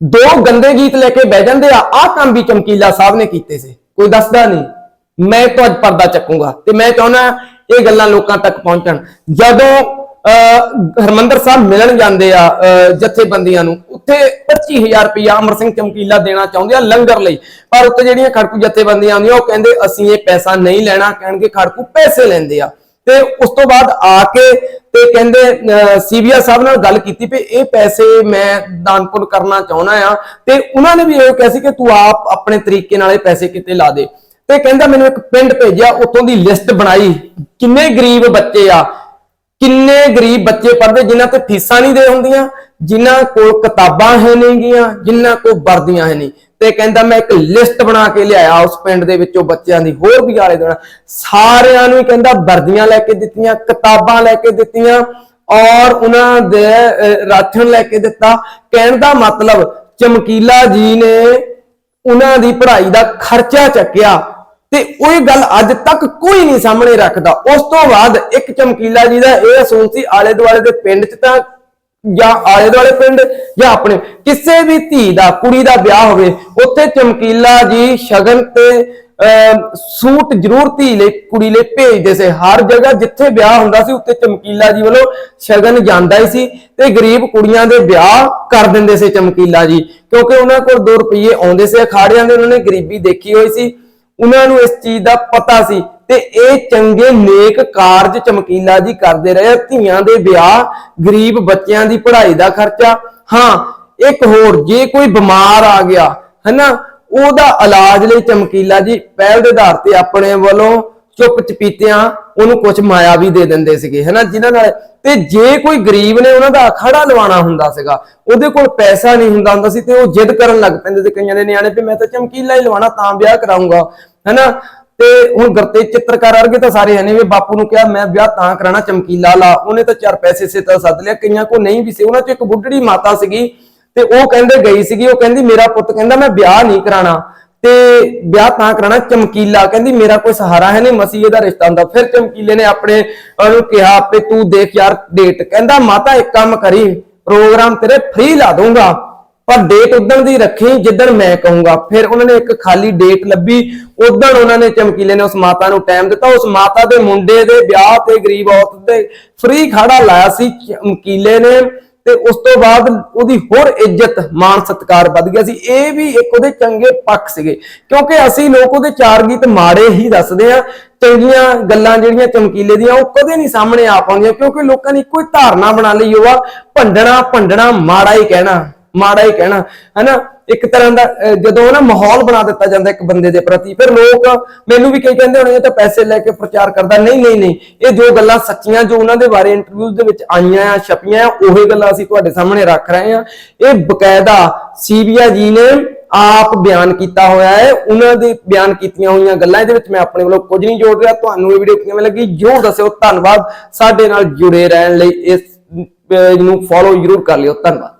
ਦੋ ਗੰਦੇ ਗੀਤ ਲੈ ਕੇ ਬਹਿ ਜਾਂਦੇ ਆ, ਆਹ ਕੰਮ ਵੀ ਚਮਕੀਲਾ ਸਾਹਿਬ ਨੇ ਕੀਤੇ ਸੀ। ਕੋਈ ਦੱਸਦਾ ਨਹੀਂ। ਮੈਂ ਤਾਂ ਅੱਜ ਪਰਦਾ ਚੱਕੂੰਗਾ ਤੇ ਮੈਂ ਚਾਹੁੰਦਾ ਇਹ ਗੱਲਾਂ ਲੋਕਾਂ ਤੱਕ ਪਹੁੰਚਣ। ਜਦੋਂ ਹਰਮੰਦਰ ਸਾਹਿਬ ਮਿਲਣ ਜਾਂਦੇ ਆ ਜਥੇਬੰਦੀਆਂ ਨੂੰ, ਉੱਥੇ 25000 ਰੁਪਇਆ ਅਮਰ ਸਿੰਘ ਚਮਕੀਲਾ ਦੇਣਾ ਚਾਹੁੰਦੇ ਆ ਲੰਗਰ ਲਈ। ਪਰ ਉੱਥੇ ਜਿਹੜੀਆਂ ਖੜਕੂ ਜਥੇਬੰਦੀਆਂ ਆਉਂਦੀਆਂ ਉਹ ਕਹਿੰਦੇ, ਅਸੀਂ ਇਹ ਪੈਸਾ ਨਹੀਂ ਲੈਣਾ। ਕਹਿਣਗੇ, ਖੜਕੂ ਪੈਸੇ ਲੈਂਦੇ ਆ। ਤੇ ਉਸ ਤੋਂ ਬਾਅਦ ਆ ਕੇ ਤੇ ਕਹਿੰਦੇ ਸੀਬੀਆ ਸਾਹਿਬ ਨਾਲ ਗੱਲ ਕੀਤੀ ਵੀ ਇਹ ਪੈਸੇ ਮੈਂ ਦਾਨਪੁਰ ਕਰਨਾ ਚਾਹੁੰਦਾ ਆ ਤੇ ਉਹਨਾਂ ਨੇ ਵੀ ਇਹ ਕਿਹਾ ਸੀ ਕਿ ਤੂੰ ਆਪ ਆਪਣੇ ਤਰੀਕੇ ਨਾਲ ਇਹ ਪੈਸੇ ਕਿਤੇ ਲਾ ਦੇ। ਤੇ ਕਹਿੰਦਾ ਮੈਨੂੰ ਇੱਕ ਪਿੰਡ ਭੇਜਿਆ, ਉੱਥੋਂ ਦੀ ਲਿਸਟ ਬਣਾਈ। ਕਿੰਨੇ ਗਰੀਬ ਬੱਚੇ ਆ, ਕਿੰਨੇ ਗਰੀਬ ਬੱਚੇ ਪੜ੍ਹਦੇ ਜਿਨ੍ਹਾਂ ਤੇ ਫੀਸਾਂ ਨਹੀਂ ਦੇ ਹੁੰਦੀਆਂ ਜਿਨ੍ਹਾਂ ਕੋਲ ਕਿਤਾਬਾਂ ਹੈ ਨਹੀਂਗੀਆਂ ਜਿਨ੍ਹਾਂ ਕੋਲ ਵਰਦੀਆਂ ਹੈ ਨਹੀਂ। ਤੇ ਕਹਿੰਦਾ ਮੈਂ ਇੱਕ ਲਿਸਟ ਬਣਾ ਕੇ ਲਿਆਇਆ ਉਸ ਪਿੰਡ ਦੇ ਵਿੱਚੋਂ ਬੱਚਿਆਂ ਦੀ ਹੋਰ ਵੀ ਆਲੇ ਦੇਣਾ ਸਾਰਿਆਂ ਨੂੰ ਕਹਿੰਦਾ ਵਰਦੀਆਂ ਲੈ ਕੇ ਦਿੱਤੀਆਂ ਕਿਤਾਬਾਂ ਲੈ ਕੇ ਦਿੱਤੀਆਂ ਔਰ ਉਹਨਾਂ ਦੇ ਅਹ, ਰਾਸ਼ਨ ਲੈ ਕੇ ਦਿੱਤਾ। ਕਹਿਣ ਦਾ ਮਤਲਬ ਚਮਕੀਲਾ ਜੀ ਨੇ ਉਹਨਾਂ ਦੀ ਪੜ੍ਹਾਈ ਦਾ ਖਰਚਾ ਚੱਕਿਆ ਤੇ ਉਹ ਗੱਲ ਅੱਜ ਤੱਕ ਕੋਈ ਨਹੀਂ ਸਾਹਮਣੇ ਰੱਖਦਾ। ਉਸ ਤੋਂ ਬਾਅਦ ਇੱਕ ਚਮਕੀਲਾ ਜੀ ਦਾ ਇਹ ਅਸੂਲ ਸੀ ਆਲੇ ਦੁਆਲੇ ਦੇ ਪਿੰਡ 'ਚ ਤਾਂ ਜਾਂ ਆਲੇ ਦੁਆਲੇ ਪਿੰਡ ਜਾਂ ਆਪਣੇ ਕਿਸੇ ਵੀ ਧੀ ਦਾ, ਕੁੜੀ ਦਾ ਵਿਆਹ ਹੋਵੇ, ਉੱਥੇ ਚਮਕੀਲਾ ਜੀ ਸ਼ਗਨ ਤੇ ਸੂਟ ਜ਼ਰੂਰ ਧੀ ਲਈ, ਕੁੜੀ ਲਈ ਭੇਜਦੇ ਸੀ। ਹਰ ਜਗ੍ਹਾ ਜਿੱਥੇ ਵਿਆਹ ਹੁੰਦਾ ਸੀ, ਉੱਥੇ ਚਮਕੀਲਾ ਜੀ ਵੱਲੋਂ ਸ਼ਗਨ ਜਾਂਦਾ ਹੀ ਸੀ ਤੇ ਗਰੀਬ ਕੁੜੀਆਂ ਦੇ ਵਿਆਹ ਕਰ ਦਿੰਦੇ ਸੀ ਚਮਕੀਲਾ ਜੀ। ਕਿਉਂਕਿ ਉਹਨਾਂ ਕੋਲ 2 ਰੁਪਏ ਆਉਂਦੇ ਸੀ ਅਖਾੜਿਆਂ ਦੇ, ਉਹਨਾਂ ਨੇ ਗਰੀਬੀ ਦੇਖੀ ਹੋਈ ਸੀ। ਉਹਨਾਂ ਨੂੰ ਇਸ ਚੀਜ਼ ਦਾ ਪਤਾ ਸੀ ਤੇ ਇਹ ਚੰਗੇ ਨੇਕ ਕਾਰਜ ਚਮਕੀਲਾ ਜੀ ਕਰਦੇ ਰਹੇ, ਧੀਆਂ ਦੇ ਵਿਆਹ, ਗਰੀਬ ਬੱਚਿਆਂ ਦੀ ਪੜ੍ਹਾਈ ਦਾ ਖਰਚਾ। ਹਾਂ, ਇੱਕ ਹੋਰ, ਜੇ ਕੋਈ ਬਿਮਾਰ ਆ ਗਿਆ, ਹਨਾ, ਉਹਦਾ ਇਲਾਜ ਲਈ ਚਮਕੀਲਾ ਜੀ ਪਹਿਲ ਦੇ ਆਧਾਰ ਤੇ ਆਪਣੇ ਵੱਲੋਂ ਚੁੱਪ ਚਪੀਤਿਆਂ ਉਹਨੂੰ ਕੁਝ ਮਾਇਆ ਵੀ ਦੇ ਦਿੰਦੇ ਸੀਗੇ, ਹਨਾ, ਜਿਨ੍ਹਾਂ ਨਾਲ ਤੇ ਜੇ ਕੋਈ ਗਰੀਬ ਨੇ ਉਹਨਾਂ ਦਾ ਅਖਾੜਾ ਲਵਾਉਣਾ ਹੁੰਦਾ ਸੀਗਾ, ਉਹਦੇ ਕੋਲ ਪੈਸਾ ਨਹੀਂ ਹੁੰਦਾ ਹੁੰਦਾ ਸੀ ਤੇ ਉਹ ਜਿੱਦ ਕਰਨ ਲੱਗ ਪੈਂਦੇ ਸੀ ਕਈਆਂ ਦੇ ਨਿਆਣੇ, ਵੀ ਮੈਂ ਤਾਂ ਚਮਕੀਲਾ ਹੀ ਲਵਾਉਣਾ, ਤਾਂ ਵਿਆਹ ਕਰਾਉਂਗਾ ਹਨਾ। ਤੇ ਹੁਣ ਗਰਤੇ ਚਿੱਤਰਕਾਰ ਵਰਗੇ ਤਾਂ ਸਾਰੇ ਹਨੇ ਵੀ ਬਾਪੂ ਨੂੰ ਕਿਹਾ, ਮੈਂ ਵਿਆਹ ਤਾਂ ਕਰਾਣਾ ਚਮਕੀਲਾ ਲਾ ਉਹਨੇ ਤਾਂ ਚਾਰ ਪੈਸੇ ਸੇ ਤਾਂ ਸੱਦ ਲਿਆ, ਕਈਆਂ ਕੋ ਨਹੀਂ ਵੀ ਸੀ। ਉਹਨਾਂ ਚ ਇੱਕ ਬੁੱਢੜੀ ਮਾਤਾ ਸੀਗੀ ਤੇ ਉਹ ਕਹਿੰਦੇ ਗਈ ਸੀਗੀ, ਉਹ ਕਹਿੰਦੀ, ਮੇਰਾ ਪੁੱਤ ਕਹਿੰਦਾ, ਮੈਂ ਵਿਆਹ ਨਹੀਂ ਕਰਾਣਾ ਤੇ ਵਿਆਹ ਤਾਂ ਕਰਾਣਾ ਚਮਕੀਲਾ ਕਹਿੰਦੀ, ਮੇਰਾ ਕੋਈ ਸਹਾਰਾ ਹੈ ਨਹੀਂ, ਮਸੀਹ ਦਾ ਰਿਸ਼ਤਾ ਹੁੰਦਾ। ਫਿਰ ਚਮਕੀਲੇ ਨੇ ਆਪਣੇ ਉਹਨੂੰ ਕਿਹਾ ਤੇ ਤੂੰ ਦੇਖ ਯਾਰ ਡੇਟ ਕਹਿੰਦਾ, ਮਾਤਾ, ਇੱਕ ਕੰਮ ਕਰੀ ਪ੍ਰੋਗਰਾਮ ਤੇਰੇ ਫ੍ਰੀ ਲਾ ਦੂੰਗਾ ਪਰ ਡੇਟ ਉਦੋਂ ਦੀ ਰੱਖੀ, ਜਿੱਦਣ ਮੈਂ ਕਹੂੰਗਾ। ਫਿਰ ਉਹਨਾਂ ਨੇ ਇੱਕ ਖਾਲੀ ਡੇਟ ਲੱਭੀ ਉਦੋਂ ਉਹਨਾਂ ਨੇ ਚਮਕੀਲੇ ਨੇ ਉਸ ਮਾਤਾ ਨੂੰ ਟਾਈਮ ਦਿੱਤਾ। ਉਸ ਮਾਤਾ ਦੇ ਮੁੰਡੇ ਦੇ ਵਿਆਹ ਤੇ ਗਰੀਬ ਔਰਤ ਦੇ ਫ੍ਰੀ ਖਾੜਾ ਲਾਇਆ ਸੀ ਚਮਕੀਲੇ ਨੇ ਤੇ ਉਸ ਤੋਂ ਬਾਅਦ ਉਹਦੀ ਹੋਰ ਇੱਜ਼ਤ, ਮਾਣ, ਸਤਿਕਾਰ ਵੱਧ ਗਿਆ ਸੀ। ਇਹ ਵੀ ਇੱਕ ਉਹਦੇ ਚੰਗੇ ਪੱਖ ਸੀਗੇ। ਕਿਉਂਕਿ ਅਸੀਂ ਲੋਕ ਉਹਦੇ ਚਾਰ ਗੀਤ ਮਾੜੇ ਹੀ ਦੱਸਦੇ ਆ ਚੰਗੀਆਂ ਗੱਲਾਂ ਜਿਹੜੀਆਂ ਚਮਕੀਲੇ ਦੀਆਂ ਉਹ ਕਦੇ ਨਹੀਂ ਸਾਹਮਣੇ ਆ ਪਾਉਂਦੀਆਂ। ਕਿਉਂਕਿ ਲੋਕਾਂ ਨੇ ਇੱਕੋ ਹੀ ਧਾਰਨਾ ਬਣਾ ਲਈ, ਉਹ ਭੰਡਣਾ ਭੰਡਣਾ, ਮਾੜਾ ਹੀ ਕਹਿਣਾ। ਮਾੜਾ ਹੀ ਕਹਿਣਾ, ਹਨਾ? ਇੱਕ ਤਰ੍ਹਾਂ ਦਾ ਜਦੋਂ ਨਾ ਮਾਹੌਲ ਬਣਾ ਦਿੱਤਾ ਜਾਂਦਾ ਇੱਕ ਬੰਦੇ ਦੇ ਪ੍ਰਤੀ, ਫਿਰ ਲੋਕ ਮੈਨੂੰ ਵੀ ਕਈ ਕਹਿੰਦੇ ਹੋਣੇ ਇਹ ਤਾਂ ਪੈਸੇ ਲੈ ਕੇ ਪ੍ਰਚਾਰ ਕਰਦਾ। ਨਹੀਂ ਨਹੀਂ ਨਹੀਂ, ਇਹ ਜੋ ਗੱਲਾਂ ਸੱਚੀਆਂ ਜੋ ਉਹਨਾਂ ਦੇ ਬਾਰੇ ਇੰਟਰਵਿਊਜ਼ ਦੇ ਵਿੱਚ ਆਈਆਂ ਆ, ਛਪੀਆਂ ਆ, ਉਹੀ ਗੱਲਾਂ ਅਸੀਂ ਤੁਹਾਡੇ ਸਾਹਮਣੇ ਰੱਖ ਰਹੇ ਆ। ਇਹ ਬਕਾਇਦਾ ਸੀਬੀਆ ਜੀ ਨੇ ਆਪ ਬਿਆਨ ਕੀਤਾ ਹੋਇਆ ਹੈ, ਉਹਨਾਂ ਦੇ ਬਿਆਨ ਕੀਤੀਆਂ ਹੋਈਆਂ ਗੱਲਾਂ, ਇਹਦੇ ਵਿੱਚ ਮੈਂ ਆਪਣੇ ਵੱਲੋਂ ਕੁਝ ਨਹੀਂ ਜੋੜ ਰਿਹਾ, ਤੁਹਾਨੂੰ ਇਹ ਵੀਡੀਓ ਕਿਵੇਂ ਲੱਗੀ ਜੋ ਦੱਸਿਓ। ਧੰਨਵਾਦ, ਸਾਡੇ ਨਾਲ ਜੁੜੇ ਰਹਿਣ ਲਈ, ਇਸ ਨੂੰ ਫੋਲੋ ਜ਼ਰੂਰ ਕਰ ਲਿਓ। ਧੰਨਵਾਦ।